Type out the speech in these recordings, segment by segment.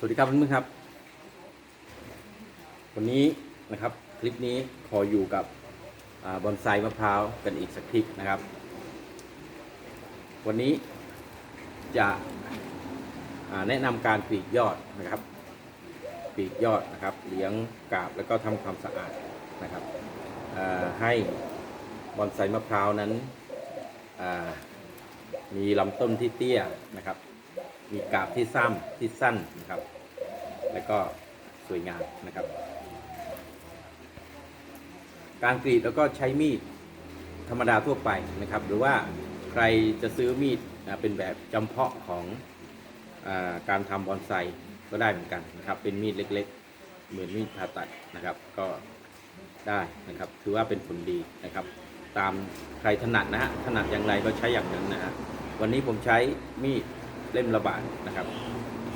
สวัสดีครับเพื่อนๆครับ วันนี้นะครับคลิปนี้ขออยู่กับอบอนไซมะพร้าวกันอีกสักคลิปนะครับ วันนี้จะแนะนำการกรีดยอดนะครับกรีดยอดนะครับ เลี้ยงกาบแล้วก็ทำความสะอาดนะครับให้บอนไซมะพร้าวนั้นมีลำต้นที่เตี้ยนะครับ มีกาบที่สั้นที่สั้นนะครับ แล้วก็สวยงามนะครับ การกรีดแล้วก็ใช้มีดธรรมดาทั่วไปนะครับ หรือว่าใครจะซื้อมีดเป็นแบบจำเพาะของอการทำบอนไซก็ได้เหมือนกันนะครับ เป็นมีดเล็กๆ เหมือนมีดผ่าตัดนะครับ ก็ได้นะครับ ถือว่าเป็นผลดีนะครับ ตามใครถนัดนะฮะถนัดอย่างไรก็ใช้อย่างนั้นนะฮะวันนี้ผมใช้มีดเล่มละบาทนะครับ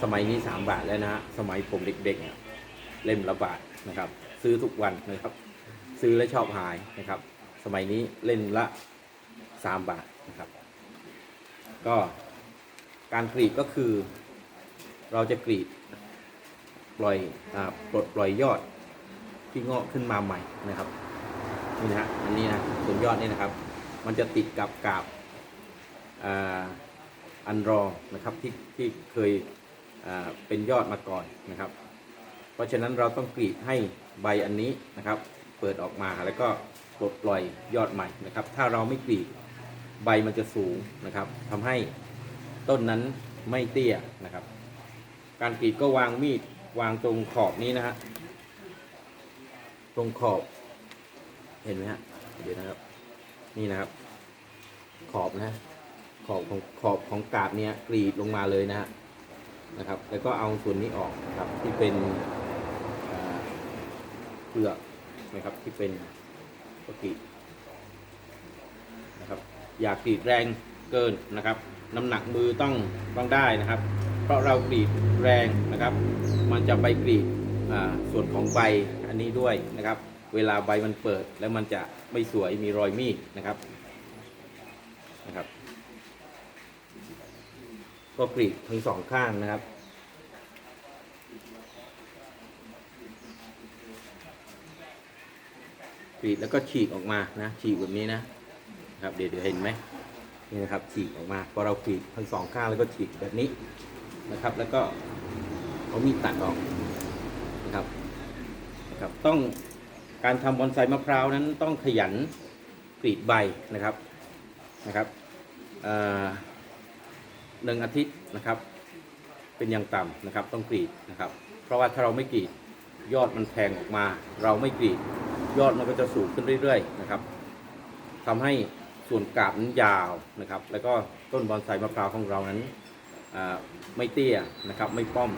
สมัยนี้ 3 บาทแล้วนะฮะสมัยผมเด็กๆเนี่ยเล่มละบาทนะครับ ซื้อทุกวันนะครับ ซื้อแล้วชอบหายนะครับ สมัยนี้เล่นละ 3 บาทนะครับ ก็การกรีดก็คือ เราจะกรีดปล่อยอปลดปล่อยยอดที่งอกขึ้นมาใหม่นะครับนี่นะฮะอันนี้นะส่วนยอดนี่นะครับ มันจะติดกับกาบอ,อันรองนะครับที่ที่เคย เป็นยอดมาก่อนนะครับ เพราะฉะนั้นเราต้องกรีดให้ใบอันนี้นะครับ เปิดออกมาแล้วก็ปลดปล่อยยอดใหม่นะครับ ถ้าเราไม่กรีดใบมันจะสูงนะครับทำให้ต้นนั้นไม่เตี้ยนะครับ การกรีดก็วางมีดวางตรงขอบนี้นะฮะตรงขอบ เห็นไหมฮะเดี๋ยวนะครับ นี่นะครับ ขอบนะฮะขอบของขอบของกาบเนี้ยกรีดลงมาเลยนะฮะ นะครับ แล้วก็เอาส่วนนี้ออกนะครับที่เป็นเปลือกนะครับที่เป็นก็กรีดนะครับ อย่ากรีดแรงเกินนะครับ น้ำหนักมือต้องต้องได้นะครับ เพราะเรากรีดแรงนะครับ มันจะไปกรีดส่วนของใบอันนี้ด้วยนะครับ เวลาใบมันเปิดแล้วมันจะไม่สวยมีรอยมีดนะครับ ก็กรีดทั้งสองข้างนะครับ กรีดแล้วก็ฉีกออกมานะ ฉีกแบบนี้นะครับเดี๋ยวเดี๋ยวเห็นไหมนี่นะครับฉีกออกมาพอเรากรีดทั้งสองข้างแล้วก็ฉีกแบบนี้นะครับ แล้วก็เอามีดตัดออกนะครับนะครับต้องการทำบอนไซมะพร้าวนั้นต้องขยันกรีดใบนะครับนะครับเอ่อ หนึ่งอาทิตย์นะครับ เป็นอย่างต่ำนะครับ ต้องกรีดนะครับ เพราะว่าถ้าเราไม่กรีดยอดมันแทงออกมา เราไม่กรีดยอดมันก็จะสูงขึ้นเรื่อย ๆ นะครับทำให้ส่วนกาบนั้นยาวนะครับ แล้วก็ต้นบอนไซมะพร้าวของเรานั้นไม่เตี้ยนะครับ ไม่ป้อม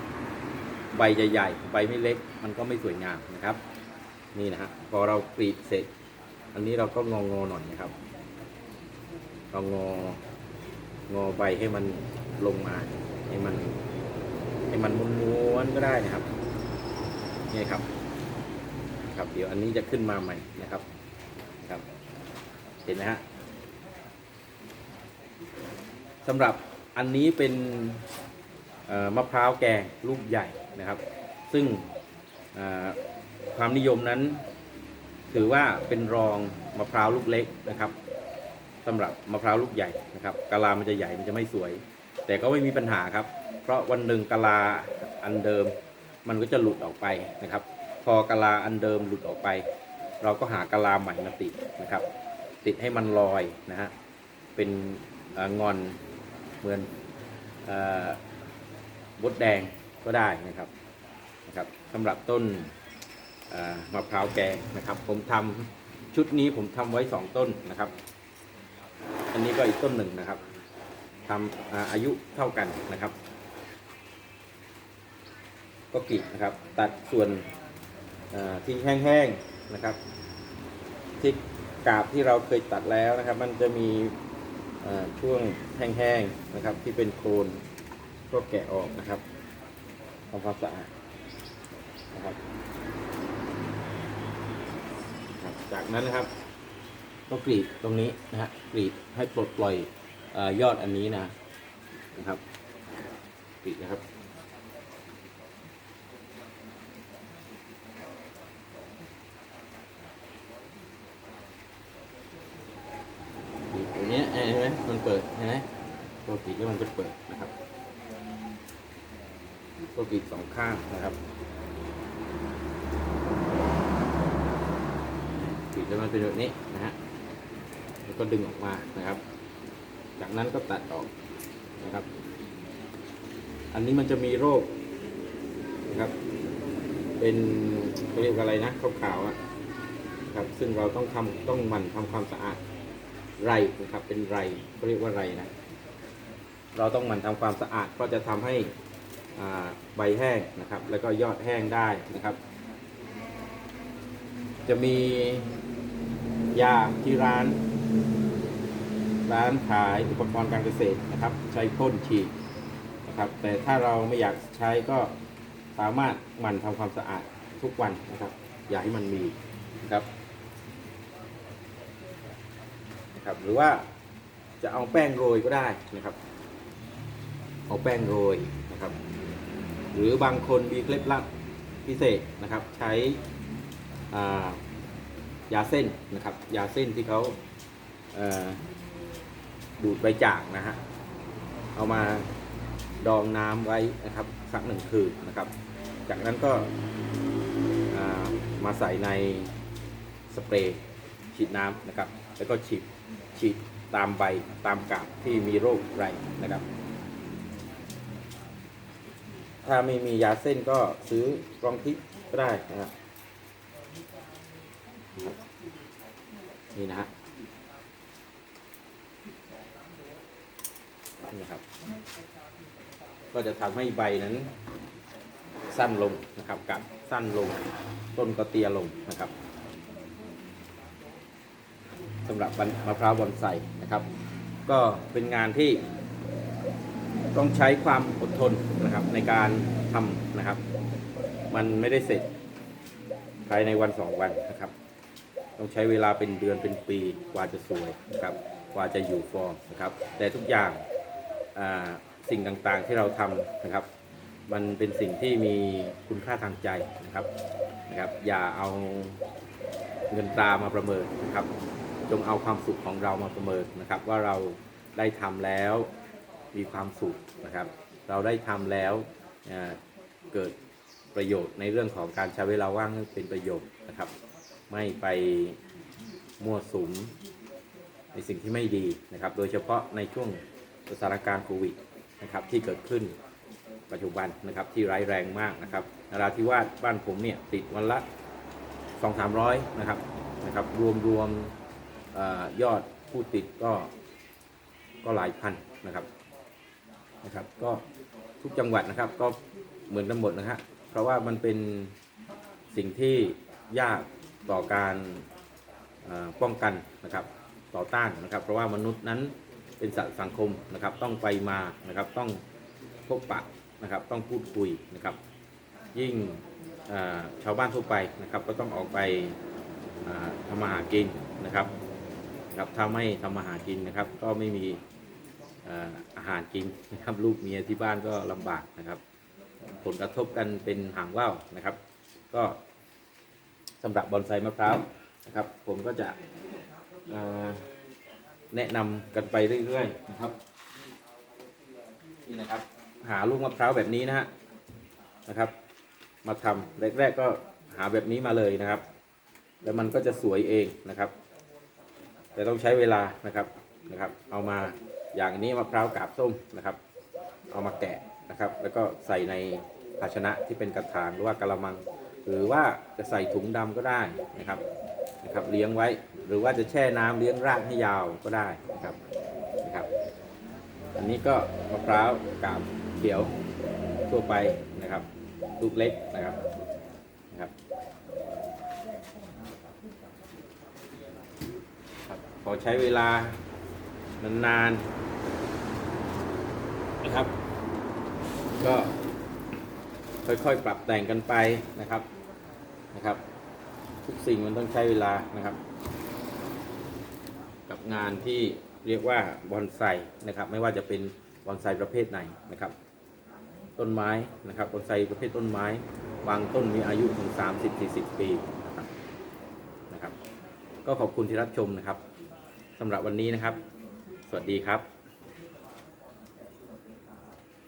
ใบใหญ่ๆใบไม่เล็ก มันก็ไม่สวยงามนะครับ นี่นะฮะพอเรากรีดเสร็จ อันนี้เราก็งองอหน่อยนะครับเรางอ งอใบให้มันลงมาให้มันให้มันม้วนๆก็ได้นะครับนี่ครับ ครับ เดี๋ยวอันนี้จะขึ้นมาใหม่นะครับครับ เห็นไหมฮะสำหรับอันนี้เป็นมะพร้าวแกงลูกใหญ่นะครับ ซึ่งความนิยมนั้น ถือว่าเป็นรองมะพร้าวลูกเล็กนะครับ สำหรับมะพร้าวลูกใหญ่นะครับกะลามันจะใหญ่มันจะไม่สวย แต่ก็ไม่มีปัญหาครับ เพราะวันหนึ่งกะลาอันเดิม มันก็จะหลุดออกไปนะครับ พอกะลาอันเดิมหลุดออกไป เราก็หากะลาใหม่มาติดนะครับ ติดให้มันลอยนะฮะเป็นงอนเหมือนบดแดงก็ได้นะครับนะครับสำหรับต้นมะพร้าวแกงนะครับ ผมทำชุดนี้ผมทำไว้สองต้นนะครับ อันนี้ก็อีกต้นหนึ่งนะครับทำอาอายุเท่ากันนะครับ ก็กรีดนะครับ ตัดส่วนที่แห้งๆนะครับ ที่กาบที่เราเคยตัดแล้วนะครับ มันจะมีช่วงแห้งๆนะครับ ที่เป็นโคนก็แกะออกนะครับทำความสะอาดนะครับครับจากนั้นนะครับ ก็กรีดตรงนี้นะฮะกรีดให้ปลดปล่อยอยอดอันนี้นะนะครับกรีดนะครับกรีดตรงนี้เห็นไหมมันเปิดเห็นไหมปกรีดแล้วมันก็เปิดนะครับปกรีดสองข้างนะครับกรีดแล้วมันเป็นแบบนี้ ก็ดึงออกมานะครับ จากนั้นก็ตัดออกนะครับ อันนี้มันจะมีโรคนะครับ เป็นเรียกว่าอะไรนะขาวๆอะครับซึ่งเราต้องทำต้องหมั่นทำความสะอาดไรนะครับ เป็นไรเขาเรียกว่าไรนะ เราต้องหมั่นทำความสะอาดก็จะทำให้ใบแห้งนะครับ แล้วก็ยอดแห้งได้นะครับ จะมียาที่ร้าน ร้านขายอุปกรณ์การเกษตรนะครับ ใช้พ่นฉีดนะครับ แต่ถ้าเราไม่อยากใช้ก็สามารถหมั่นทำความสะอาดทุกวันนะครับ อย่าให้มันมีนะครับนะครับ หรือว่าจะเอาแป้งโรยก็ได้นะครับ เอาแป้งโรยนะครับ หรือบางคนมีเคล็ดลับพิเศษนะครับ ใช้ยาเส้นนะครับ ยาเส้นที่เขา ดูดใบจากนะฮะ เอามาดองน้ำไว้นะครับ สักหนึ่งคืนนะครับ จากนั้นก็มาใส่ในสเปรย์ฉีดน้ำนะครับ แล้วก็ฉีดฉีดตามใบตามกาบที่มีโรคไรนะครับ ถ้าไม่มียาเส้นก็ซื้อกรองทิพย์ก็ได้นะครับนี่นะฮะ นะครับ ก็จะทำให้ใบนั้น สั้นลงนะครับกับสั้นลง ต้นก็เตียลงนะครับสำหรับมะพร้าวบอนไซนะครับ ก็เป็นงานที่ต้องใช้ความอดทนนะครับในการทำนะครับ มันไม่ได้เสร็จภายในวันสองวันนะครับ ต้องใช้เวลาเป็นเดือนเป็นปีกว่าจะสวยนะครับ กว่าจะอยู่ฟอร์มนะครับ แต่ทุกอย่าง สิ่งต่างๆที่เราทำนะครับ มันเป็นสิ่งที่มีคุณค่าทางใจนะครับนะครับ อย่าเอาเงินตรามาประเมินนะครับ จงเอาความสุขของเรามาประเมินนะครับ ว่าเราได้ทำแล้วมีความสุขนะครับ เราได้ทำแล้วเกิดประโยชน์ในเรื่องของการใช้เวลาว่างเป็นประโยชน์นะครับ ไม่ไปมั่วสุมในสิ่งที่ไม่ดีนะครับ โดยเฉพาะในช่วง สถานการณ์โควิดนะครับที่เกิดขึ้นปัจจุบันนะครับที่ร้ายแรงมากนะครับนราธิวาสบ้านผมเนี่ยติดวันละสองสามร้อยนะครับนะครับรวมรวมอยอดผู้ติดก็ก็หลายพันนะครับนะครับก็ทุกจังหวัดนะครับก็เหมือนกันหมดนะฮะเพราะว่ามันเป็นสิ่งที่ยากต่อการป้องกันนะครับต่อต้านนะครับ เพราะว่ามนุษย์นั้น เป็นสัตว์สังคมนะครับ ต้องไปมานะครับ ต้องพบปะนะครับ ต้องพูดคุยนะครับ ยิ่งชาวบ้านทั่วไปนะครับ ก็ต้องออกไปทำมาหากินนะครับครับถ้าไม่ทำมาหากินนะครับ ก็ไม่มีอาหารกินนะครับลูกเมียที่บ้านก็ลำบากนะครับ ผลกระทบกันเป็นหางว่าวนะครับ ก็สำหรับบอนไซมะพร้าวนะครับ ผมก็จะอ่อ แนะนำกันไปเรื่อยๆนะครับ นี่นะครับ หาลูกมะพร้าวแบบนี้นะฮะนะครับ มาทำแรกๆก็หาแบบนี้มาเลยนะครับ แล้วมันก็จะสวยเองนะครับ แต่ต้องใช้เวลานะครับนะครับ เอามาอย่างนี้มะพร้าวกาบส้มนะครับ เอามาแกะนะครับ แล้วก็ใส่ในภาชนะที่เป็นกระถางหรือว่ากระมัง หรือว่าจะใส่ถุงดำก็ได้นะครับ นะครับเลี้ยงไว้ หรือว่าจะแช่น้ำเลี้ยงรากให้ยาวก็ได้นะครับนะครับ อันนี้ก็มะพร้าวกาบเขียวทั่วไปนะครับลูกเล็กนะครับนะครับครับพอใช้เวลานานๆนะครับ ก็ค่อยๆ ปรับแต่งกันไปนะครับนะครับ ทุกสิ่งมันต้องใช้เวลานะครับ กับงานที่เรียกว่าบอนไซนะครับ ไม่ว่าจะเป็นบอนไซประเภทไหนนะครับ ต้นไม้นะครับบอนไซประเภทต้นไม้ บางต้นมีอายุถึง 30-40 ปีนะครับนะครับ ก็ขอบคุณที่รับชมนะครับสำหรับวันนี้นะครับ สวัสดีครับ